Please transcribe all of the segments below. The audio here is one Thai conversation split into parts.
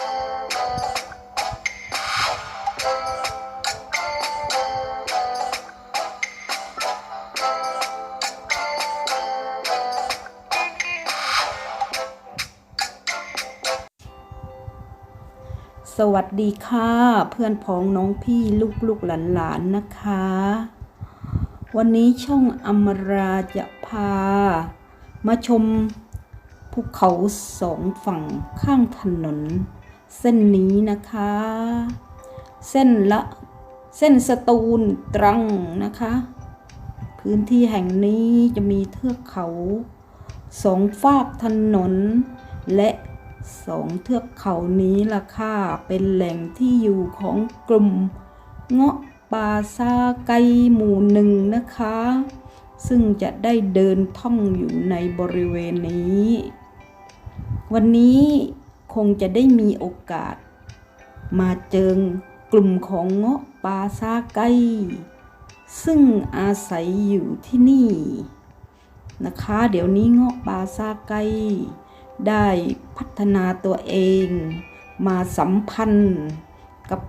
สวัสดีค่ะ เพื่อนพ้องน้องพี่ลูกลูกหลานหลานนะคะ วันนี้ช่องอมราจะพา มาชมภูเขาสองฝั่งข้างถนน เส้นนี้นะคะ เส้นละเส้นสตูลตรังนะคะ พื้นที่แห่งนี้จะมีเทือกเขาสองฝากถนน และสองเทือกเขานี้ล่ะค่ะเป็นแหล่งที่อยู่ของกลุ่มเงาะปาซาไกหมู่หนึ่งนะคะ ซึ่งจะได้เดินท่องอยู่ในบริเวณนี้ วันนี้ คงจะได้มีโอกาส มาเจอกลุ่มของเงาะป่าซาไกซึ่งอาศัยอยู่ที่นี่นะคะ เดี๋ยวนี้เงาะป่าซาไกได้พัฒนาตัวเองมาสัมพันธ์กับ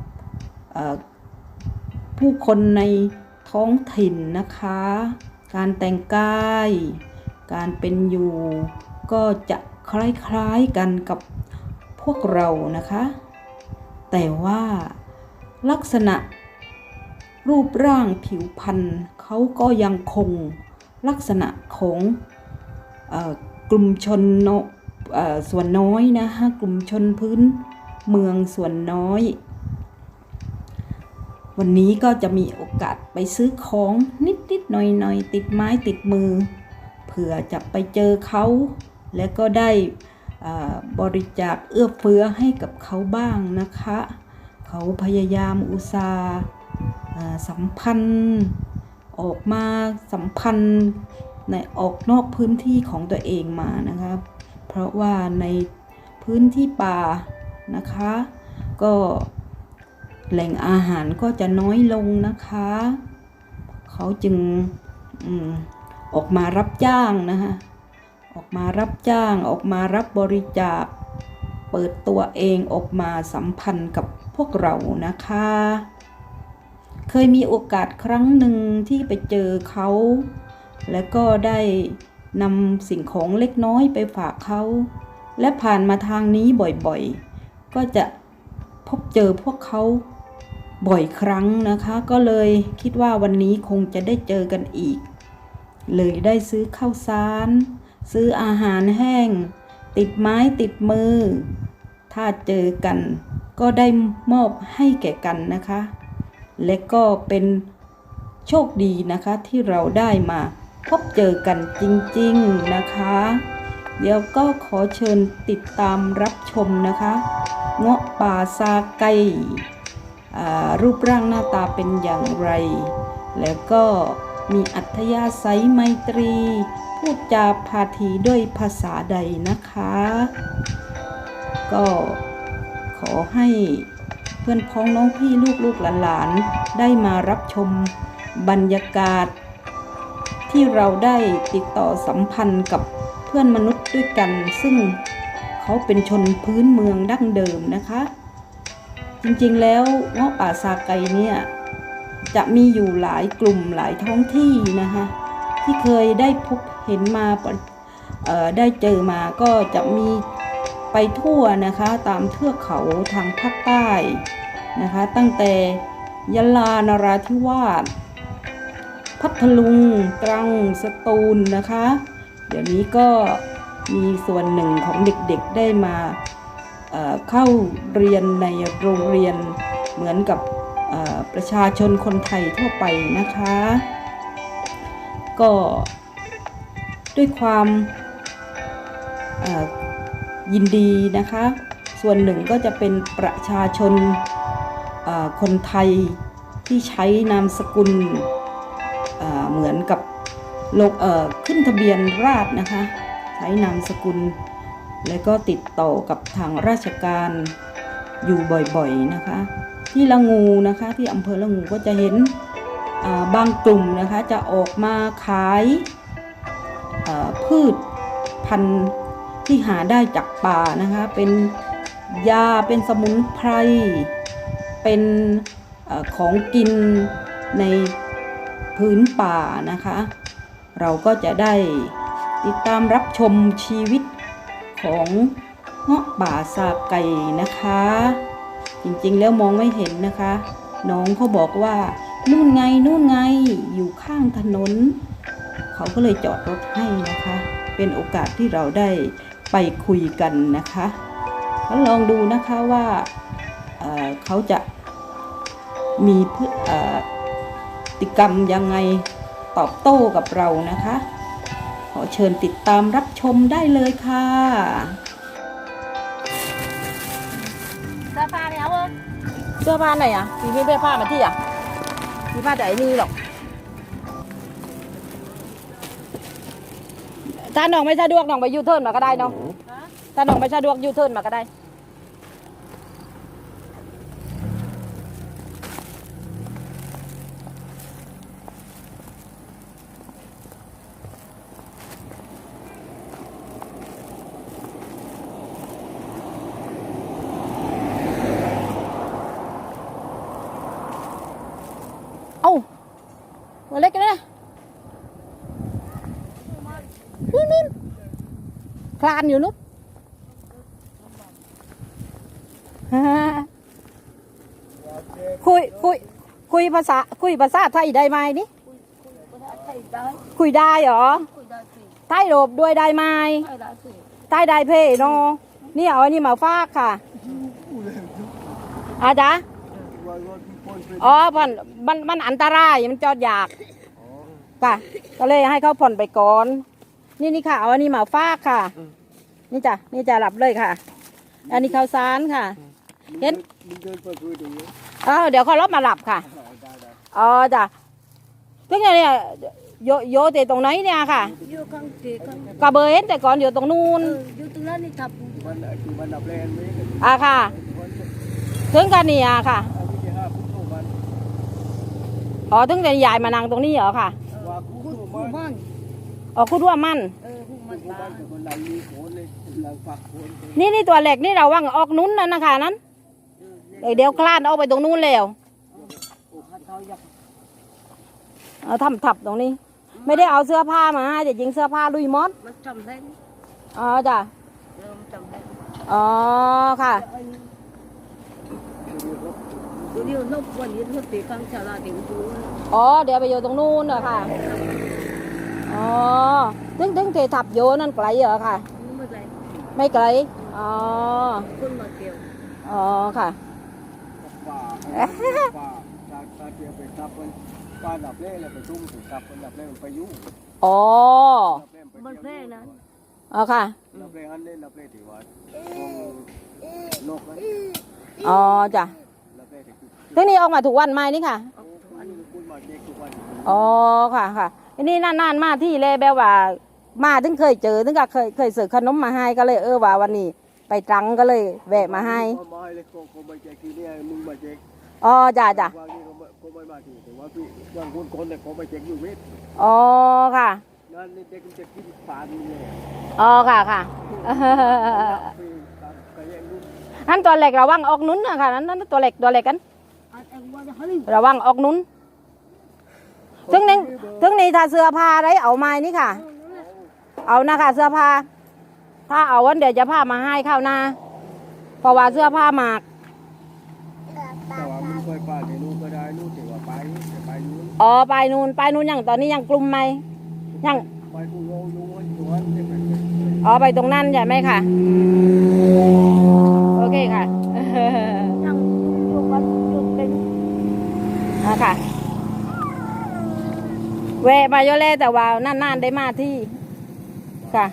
ผู้คนในท้องถิ่นนะคะ การแต่งกาย การเป็นอยู่ก็จะคล้ายๆกันกับ พวกเรานะคะ แต่ว่าลักษณะรูปร่างผิวพรรณเขาก็ยังคงลักษณะของอกลุ่มชนนส่วนน้อยนะคะกลุ่มชนพื้นเมืองส่วนน้อย วันนี้ก็จะมีโอกาสไปซื้อของนิดๆหน่อยๆติดไม้ติดมือ เผื่อจะไปเจอเขา และก็ได้ บริจาคเอื้อเฟื้อให้กับเขาบ้างนะคะ เขาพยายามอุตส่าห์สัมพันธ์ออกมาสัมพันธ์ในออกนอกพื้นที่ของตัวเองมานะคะเพราะว่าในพื้นที่ป่านะคะ ก็แหล่งอาหารก็จะน้อยลงนะคะ เขาจึงออกมารับจ้างนะคะ ออกมารับจ้างออกมารับบริจาค เปิดตัวเองออกมาสัมพันธ์กับพวกเรานะคะ เคยมีโอกาสครั้งหนึ่งที่ไปเจอเขา แล้วก็ได้นำสิ่งของเล็กน้อยไปฝากเขา และผ่านมาทางนี้บ่อยๆ ก็จะพบเจอพวกเขาบ่อยครั้งนะคะ ก็เลยคิดว่าวันนี้คงจะได้เจอกันอีก เลยได้ซื้อข้าวสาร ซื้ออาหารแห้ง ติดไม้ติดมือ ถ้าเจอกันก็ได้มอบให้แก่กันนะคะ และก็เป็นโชคดีนะคะที่เราได้มาพบเจอกันจริงๆนะคะ เดี๋ยวก็ขอเชิญติดตามรับชมนะคะเงาะป่าซาไก่รูปร่างหน้าตาเป็นอย่างไร แล้วก็มีอัธยาศัยไมตรี พูดจาพาทีด้วยภาษาใดนะคะ ก็ขอให้เพื่อนพ้องน้องพี่ลูกลูกหลานๆได้มารับชมบรรยากาศ ที่เราได้ติดต่อสัมพันธ์กับเพื่อนมนุษย์ด้วยกัน ซึ่งเขาเป็นชนพื้นเมืองดั้งเดิมนะคะ จริงๆแล้วเงาะป่าซาไกเนี่ยจะมีอยู่หลายกลุ่มหลายท้องที่นะคะที่เคยได้พบ เห็นมาได้เจอมาก็จะมีไปทั่วนะคะตามเทือกเขาทางภาคใต้นะคะ ตั้งแต่ยะลานราธิวาสพัทลุงตรังสตูลนะคะ เดี๋ยวนี้ก็มีส่วนหนึ่งของเด็กๆได้มาเเข้าเรียนในโรงเรียนเหมือนกับประชาชนคนไทยทั่วไปนะคะ ก็ ด้วยความยินดีนะคะ ส่วนหนึ่งก็จะเป็นประชาชนคนไทยที่ใช้นามสกุลเเหมือนกับลงขึ้นทะเบียนราษนะคะ ใช้นามสกุล แล้วก็ติดต่อกับทางราชการอยู่บ่อยๆนะคะ ที่ละงูนะคะที่อำเภอละงูก็จะเห็นบางกลุ่มนะคะจะออกมาขาย พืชพันธุ์ที่หาได้จากป่านะคะ เป็นยาเป็นสมุนไพร เป็นอของกินในพื้นป่านะคะ เราก็จะได้ติดตามรับชมชีวิตของเงาะป่าซาไก่นะคะ จริงๆแล้วมองไม่เห็นนะคะ น้องเขาบอกว่า นู่นไงนู่นไงอยู่ข้างถนน เขาก็เลยจอดรถให้นะคะ เป็นโอกาสที่เราได้ไปคุยกันนะคะก็ลองดูนะคะว่าเเขาจะมีพฤติกรรมยังไงตอบโต้กับเรานะคะ ขอเชิญติดตามรับชมได้เลยค่ะเสื้อผ้าเนี่ยเอาเสื้อผ้าไหนอะมีไม่ได้ผ้ามาที่อะมีผ้าแต่ไอ้นี่หรอก ถ้าน้องไม่สะดวกน้องไปยูเทิร์นมาก็ได้เนาะถ้าน้องไม่สะดวกยูเทิร์นมาก็ได้ เอ้าตัวเล็กกันนะนู่นนู่นคลานอยู่นู่นฮ่าคุยคุยคุยภาษาคุยภาษาไทยได้ไหมนี่ใส่ได้คุยได้เหรอคุยได้สิไทยโรบด้วยได้ไหมใส่ได้สิไทยได้เพ่เนาะนี่เอาอันนี้มาฝากค่ะอาจ๊ะอ๋อผ่อนมันมันอันตรายมันจอดอยากค่ะก็เลยให้เขาผ่อนไปก่อน นี่นี่ค่ะ เอาอันนี้มาฝากค่ะ นี่จ้ะนี่จะหลับเลยค่ะ อันนี้ข้าวสารค่ะ เห็น มึงเดินเปิดพื้นตรงนี้เออเดี๋ยวเขารบมาหลับค่ะอ๋อจ้ะซึ่งเนี่ยโยโยเตตรงไหนเนี่ยค่ะอยู่ข้างที่ข้างกระเบยเห็นแต่ก่อนอยู่ตรงนู้เอนออยู่ตรงนั้นนี่ทับมันคือมันดับแรงนี้อะค่ะ ถึงกันนี่อะค่ะอันนี้ที่ห้าพุทโธมันอ๋อถึงจะยายมานั่งตรงนี้เหรอค่ะว่าพุทโธผู้มันบ้านอ๋อคุณว่ามันเออผู้พุมัทนโธตามันคือคนดังมีโขนเลยหลังฝักโข นนี่นี่ตัวเหล็กนี่เราว่างออกนู้นนะนะคะนั้นเดี๋ยวเดี๋ยวคลานออกไปตรงนู้นแล้วโอ้ข้าเท้ายักษ์เอาทำทับตรงนี้ ไม่ได้เอาเสื้อผ้ามาให้แต่ยิงเสื้อผ้าลุยมอสมันจำได้อ๋อจ้ะเออมันจำได้อ๋อค่ะเดี๋ยวนกวันนี้นกตีข้างชาลาเดี๋ยวดูอ๋อเดี๋ยวไปอยู่ตรงนู้นเหรอค่ะอ๋อถึงถึงเททับโยนั่นไกลเหรอค่ะนี่ ไม่ไรไม่ไกล อ๋อคนมาเกี่ยวอ๋อค่ะ ป่าป่าตาตาเทียมไปทับมันป่าดับเล่เลยไปทุ่งถึงทับมันดับเล่มันไปยุ่งอ๋อดับเล่ไปมันแพร่นะอ๋อค่ะ ดับเล่อันเล่ดับเล่ที่วัดโลกนั้นอ๋อจ้ะดับเล่ที่คือทีนี้ออกมาถูกวันไหมนี่ค่ะออกทุกอันคุณมาเด็กทุกวัน อ๋อค่ะค่ะอันนี้นานๆมาที่เลยแบบว่า มาถึงเคยเจอถึงก็เคยเคยซื้อขนมมาให้ก็เลยเออว่าวันนี้ ไปตรังก็เลยแวะมาให้มาให้เลยโคมาเจ๊กที่นี่มึงมาเจ๊กอ๋อจ้ะจ้ะวางนี่เขาเขาไม่มาที่แต่ว่าพี่ยังคนคนเนี่ยเขาไปเจ๊กอยู่เวทอ๋อค่ะนั่นนี่เด็กมันจะกินฝานนี่เลยอ๋อค่ะค่ะพี่ตามกระแยงลูกนั่นตัวเล็กระวังออกนุ้นนะค่ะนั่นนั่นตัวเล็กตัวเล็กกันอันเองว่าจะให้ระวังออกนุ้นถึงนี้ถึงนี้ถ้าเสื้อผ้าอะไรเอาไม้นี่ค่ะ เอานะคะ เสื้อผ้า ถ้าเอาวันเดี๋ยวจะผ้ามาให้ข้าวหน้าเพราะว่าเสื้อผ้าหมาก แต่ว่ามันเคยป่าในลูกก็ได้ลูกถือว่าไปแต่ไปนู้นอ๋อไปนู่นไปนู่นยังตอนนี้ยังกลุ่มไหมยัง ไปกูโยยูนยูนจะไปอ๋อไปตรงนั้นใช่ไหมค่ะ โอเคค่ะ ยังอยู่วันอยู่เป็นอะค่ะแวะมาโยเล่แต่ว่านานๆได้มาที่ ค่ะ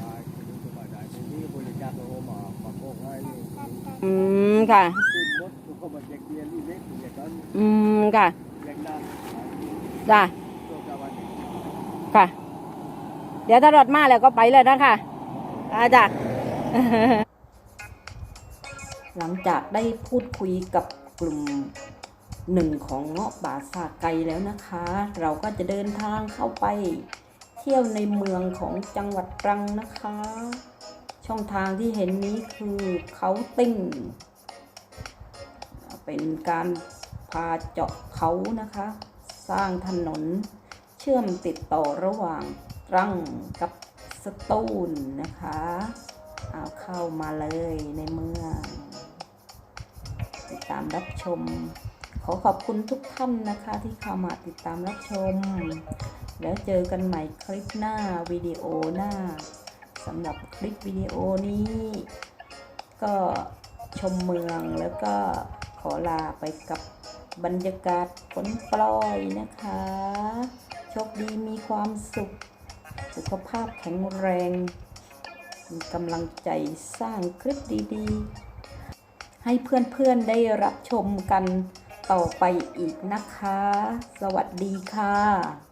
อืมค่ะ อืมค่ะจ้ะตัวกาค่ะ เดี๋ยวถ้ารถมาแล้วก็ไปเลยนะคะอาจ้ะหลังจากได้พูดคุยกับกลุ่มหนึ่งของเงาะป่าซาไกแล้วนะคะ เราก็จะเดินทางเข้าไป เที่ยวในเมืองของจังหวัดตรังนะคะ ช่องทางที่เห็นนี้คือเขาติ้ง เป็นการพาเจาะเขานะคะ สร้างถนนเชื่อมติดต่อระหว่างตรังกับสตูลนะคะ เอาเข้ามาเลยในเมืองติดตามรับชม ขอขอบคุณทุกท่านนะคะที่เข้ามาติดตามรับชม แล้วเจอกันใหม่คลิปหน้าวิดีโอหน้าสำหรับคลิปวิดีโอนี้ ก็ชมเมืองแล้วก็ขอลาไปกับบรรยากาศฝนปล่อยนะคะ โชคดีมีความสุข สุขภาพแข็งแรง มีกำลังใจสร้างคลิปดีๆ ให้เพื่อนๆได้รับชมกันต่อไปอีกนะคะ สวัสดีค่ะ